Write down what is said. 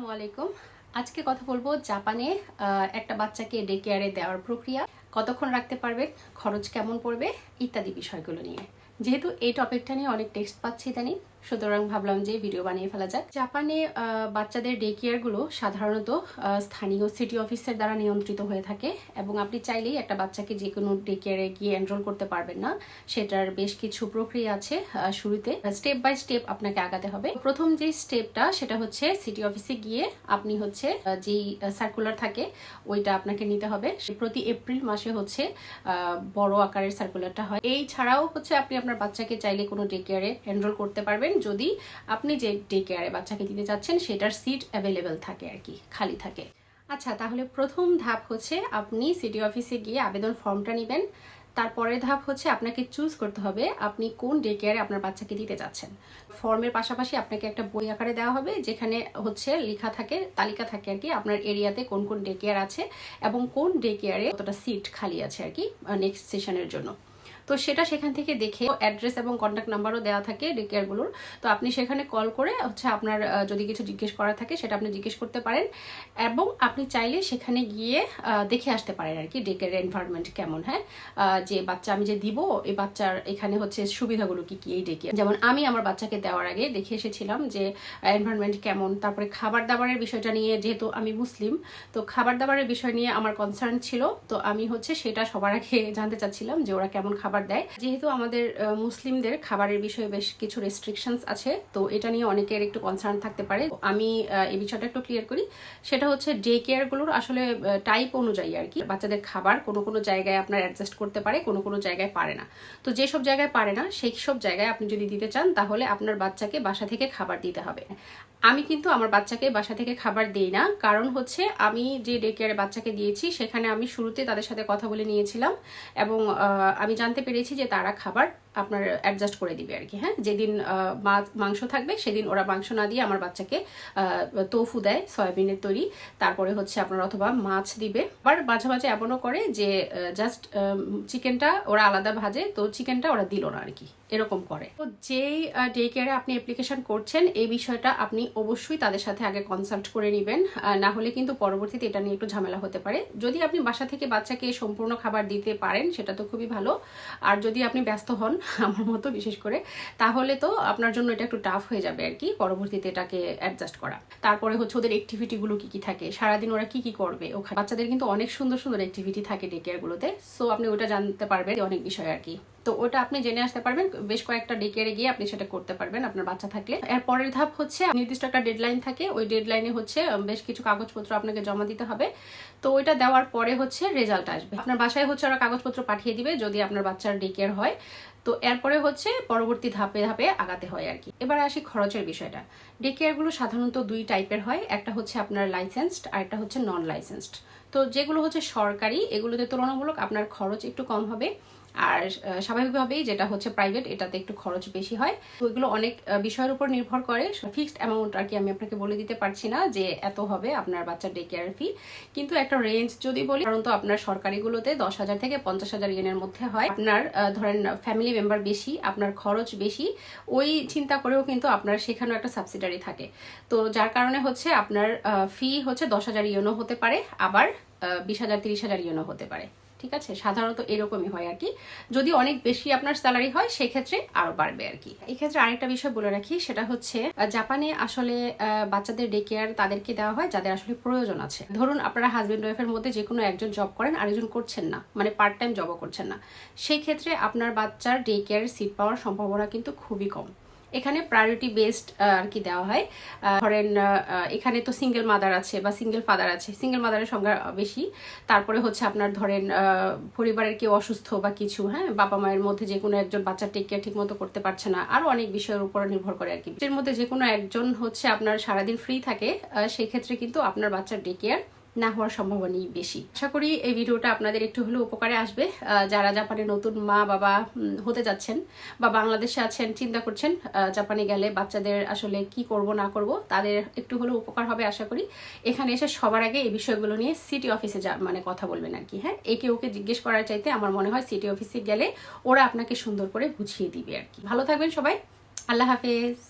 আসসালামু আলাইকুম। আজকে কথা বলব জাপানে একটা বাচ্চাকে ডে কেয়ারে দেওয়ার প্রক্রিয়া, কতক্ষণ রাখতে পারবে, খরচ কেমন পড়বে, ইত্যাদি বিষয়গুলো নিয়ে। যেহেতু এই টপিকটা নিয়ে অনেক টেক্সট পাচ্ছি ইদানিং সুতরাং ভাবলাম যে ভিডিও বানিয়ে ফেলা যাক। জাপানে বাচ্চাদের ডে কেয়ারগুলো সাধারণত স্থানীয় সিটি অফিসের দ্বারা নিয়ন্ত্রিত হয়ে থাকে এবং আপনি চাইলেই একটা বাচ্চাকে যে কোনো ডে কেয়ারে গিয়ে এনরোল করতে পারবেন না। সেটার বেশ কিছু প্রক্রিয়া আছে শুরুতে। স্টেপ বাই স্টেপ আপনাকে আগাতে হবে। প্রথম যে স্টেপটা সেটা হচ্ছে সিটি অফিসে গিয়ে আপনি হচ্ছে যেই সার্কুলার থাকে, ওইটা আপনাকে নিতে হবে। প্রতি এপ্রিল মাসে হচ্ছে বড় আকারের সার্কুলারটা হয়। এই ছাড়াও হচ্ছে আপনি আপনার বাচ্চাকে চাইলে কোনো ডে কেয়ারে এনরোল করতে পারবেন। যদি আপনি যে ডে কেয়ারে বাচ্চাকে দিতে চাচ্ছেন, সেটার সিট অ্যাভেলেবেল থাকে আর কি, খালি থাকে। আচ্ছা তাহলে প্রথম ধাপ হচ্ছে আপনি সিটি অফিসে গিয়ে আবেদন ফর্মটা নেবেন। তারপরের ধাপ হচ্ছে আপনাকে চুজ করতে হবে আপনি কোন ডে কেয়ারে আপনার বাচ্চাকে দিতে চাচ্ছেন। ফর্মের পাশাপাশি আপনাকে একটা বই আকারে দেওয়া হবে, যেখানে হচ্ছে লেখা থাকে, তালিকা থাকে আর কি, আপনার এরিয়াতে কোন কোন ডে কেয়ার আছে এবং কোন ডে কেয়ারে কতটা সিট খালি আছে আর কি নেক্সট সেশনের জন্য। তো সেটা সেখান থেকে দেখে অ্যাড্রেস এবং কন্ট্যাক্ট নাম্বারও দেওয়া থাকে ডে কেয়ারগুলোর তো আপনি সেখানে কল করে হচ্ছে আপনার যদি কিছু জিজ্ঞেস করা থাকে সেটা আপনি জিজ্ঞেস করতে পারেন এবং আপনি চাইলে সেখানে গিয়ে দেখে আসতে পারেন আর কি ডে কেয়ার এনভায়রনমেন্ট কেমন হ্যাঁ? যে বাচ্চা আমি যে দিব, এই বাচ্চার এখানে হচ্ছে সুবিধাগুলো কি কি এই ডে কেয়ার যেমন আমি আমার বাচ্চাকে দেওয়ার আগে দেখে এসেছিলাম যে এনভায়রনমেন্ট কেমন, তারপরে খাবার দাবারের বিষয়টা নিয়ে যেহেতু আমি মুসলিম, তো খাবার দাবারের বিষয় নিয়ে আমার কনসার্ন ছিল। তো আমি হচ্ছে সেটা সবার আগে জানতে চাচ্ছিলাম যে ওরা কেমন খাবার দেয়। যেহেতু আমাদের মুসলিমদের খাবারের বিষয়ে বেশ কিছু রেস্ট্রিকশনস আছে, তো এটা নিয়ে অনেকের একটু কনসার্ন থাকতে পারে। আমি এই বিষয়টা একটু ক্লিয়ার করি। সেটা হচ্ছে ডে কেয়ারগুলোর আসলে টাইপ অনুযায়ী আর কি। বাচ্চাদের খাবার কোনো কোনো জায়গায় আপনার অ্যাডজাস্ট করতে পারে, কোনো কোনো জায়গায় পারে না। তো যেসব জায়গায় পারে না, সেই সব জায়গায় আপনি যদি দিতে চান, তাহলে আপনার বাচ্চাকে বাসা থেকে খাবার দিতে হবে। আমি কিন্তু আমার বাচ্চাকে বাসা থেকে খাবার দিই না। কারণ হচ্ছে আমি যে ডে কেয়ারে বাচ্চাকে দিয়েছি, সেখানে আমি শুরুতে তাদের সাথে কথা বলে নিয়েছিলাম এবং আমি জানতে পেরেছি যে তারা খাবার আপনার অ্যাডজাস্ট করে দিবে আর কি হ্যাঁ? যেদিন মাংস থাকবে, সেদিন ওরা মাংস না দিয়ে আমার বাচ্চাকে তোফু দেয়, সয়াবিনের তৈরি। তারপরে হচ্ছে আপনার অথবা মাছ দিবে। আবার মাঝে মাঝে এমনও করে যে জাস্ট চিকেনটা ওরা আলাদা ভাজে, তো চিকেনটা ওরা দিল না আর কি। এরকম করে। তো যেই ডে কেয়ারে আপনি অ্যাপ্লিকেশন করছেন, এই বিষয়টা আপনি অবশ্যই তাদের সাথে আগে কনসাল্ট করে নেবেন। না হলে কিন্তু পরবর্তীতে এটা নিয়ে একটু ঝামেলা হতে পারে। যদি আপনি বাসা থেকে বাচ্চাকে সম্পূর্ণ খাবার দিতে পারেন, সেটা তো খুবই ভালো। আর যদি আপনি ব্যস্ত হন আমার মতো, বিশেষ করে। তাহলে তো আপনার জন্য এটা একটু টাফ হয়ে যাবে আর কি, পরবর্তীতে এটাকে অ্যাডজাস্ট করা। তারপরে হচ্ছে ওদের অ্যাক্টিভিটিগুলো কি কি থাকে, সারাদিন ওরা কি কি করবে, ওখানে বাচ্চাদের কিন্তু অনেক সুন্দর সুন্দর অ্যাক্টিভিটি থাকে ডে কেয়ারগুলোতে সো আপনি ওটা জানতে পারবেন অনেক বিষয় আর কি। তো ওটা আপনি জেনে আসতে পারবেন, বেশ কয়েকটা ডে কেয়ারে গিয়ে আপনি সেটা করতে পারবেন আপনার বাচ্চা থাকলে। এর পরের ধাপ হচ্ছে, নির্দিষ্ট একটা ডেডলাইন থাকে, ওই ডেডলাইনে হচ্ছে বেশ কিছু কাগজপত্র আপনাকে জমা দিতে হবে। তো ওইটা দেওয়ার পরে হচ্ছে রেজাল্ট আসবে। আপনার বাসায় হচ্ছে ওরা কাগজপত্র পাঠিয়ে দিবে যদি আপনার বাচ্চার ডে কেয়ার হয়। তো এরপরে হচ্ছে পরবর্তী ধাপে ধাপে আগাতে হয় আর কি। এবার আসি খরচের বিষয়টা। ডে কেয়ারগুলো সাধারণত দুই টাইপের হয়, একটা হচ্ছে আপনার লাইসেন্সড আর একটা হচ্ছে নন লাইসেন্সড তো যেগুলো হচ্ছে সরকারি, এগুলোতে তুলনামূলক আপনার খরচ একটু কম হবে। আর স্বাভাবিকভাবেই যেটা হচ্ছে প্রাইভেট এটাতে একটু খরচ বেশি হয়। তো এগুলো অনেক বিষয়ের উপর নির্ভর করে। ফিক্সড অ্যামাউন্ট আর কি আমি আপনাকে বলে দিতে পারছি না যে এত হবে আপনার বাচ্চার ডে কেয়ার ফি কিন্তু একটা রেঞ্জ যদি বলি, কারণ তো আপনার সরকারিগুলোতে দশ হাজার থেকে পঞ্চাশ হাজার ইয়েনের মধ্যে হয়। আপনার ধরেন ফ্যামিলি মেম্বার বেশি, আপনার খরচ বেশি, ওই চিন্তা করেও কিন্তু আপনার সেখানেও একটা সাবসিডারি থাকে। তো যার কারণে হচ্ছে আপনার ফি হচ্ছে দশ হাজার ইয়েনও হতে পারে, আবার বিশ হাজার, তিরিশ হাজার ইয়েনও হতে পারে। ঠিক আছে? সাধারণত এরকমই হয় আর কি। যদি অনেক বেশি আপনার স্যালারি হয়, সেক্ষেত্রে আরও বাড়বে আর কি। এই ক্ষেত্রে আরেকটা বিষয় বলে রাখি, সেটা হচ্ছে জাপানে আসলে বাচ্চাদের ডে কেয়ার তাদেরকে দেওয়া হয় যাদের আসলে প্রয়োজন আছে। ধরুন আপনারা হাজব্যান্ড ওয়াইফের মধ্যে যে কোনো একজন জব করেন, আরেকজন করছেন না মানে পার্ট টাইম জবও করছেন না। সেই ক্ষেত্রে আপনার বাচ্চার ডে কেয়ারের সিট পাওয়ার সম্ভাবনা কিন্তু খুবই কম। এখানে প্রায়োরিটি বেসড আর কি দেওয়া হয়। ধরেন এখানে তো সিঙ্গেল মাদার আছে বা সিঙ্গেল ফাদার আছে। সিঙ্গেল মাদারের সংখ্যা বেশি। তারপরে হচ্ছে আপনার ধরেন পরিবারের কেউ অসুস্থ বা কিছু হ্যাঁ? বাবা মায়ের মধ্যে যে কোনো একজন বাচ্চা টেক কেয়ার ঠিক মতো করতে পারছে না। আরও অনেক বিষয়ের উপর নির্ভর করে আর কি। এর মধ্যে যে কোনো একজন হচ্ছে আপনার সারাদিন ফ্রি থাকে আহ, সেই ক্ষেত্রে কিন্তু আপনার বাচ্চার ডে কেয়ার না হওয়ার সম্ভাবনাই বেশি। আশা করি এই ভিডিওটা আপনাদের একটু হলেও উপকারে আসবে। যারা জাপানে নতুন মা, বাবা হতে যাচ্ছেন বা বাংলাদেশে আছেন, চিন্তা করছেন জাপানে গেলে বাচ্চাদের আসলে কি করব, না করব, তাদের একটু হলেও উপকার হবে আশা করি। এখানে এসে সবার আগে এই বিষয়গুলো নিয়ে সিটি অফিসে যা মানে কথা বলবেন আর কি হ্যাঁ? একে ওকে জিজ্ঞেস করার চাইতে আমার মনে হয় সিটি অফিসে গেলে ওরা আপনাকে সুন্দর করে বুঝিয়ে দিবে আর কি। ভালো থাকবেন সবাই। আল্লাহ হাফেজ।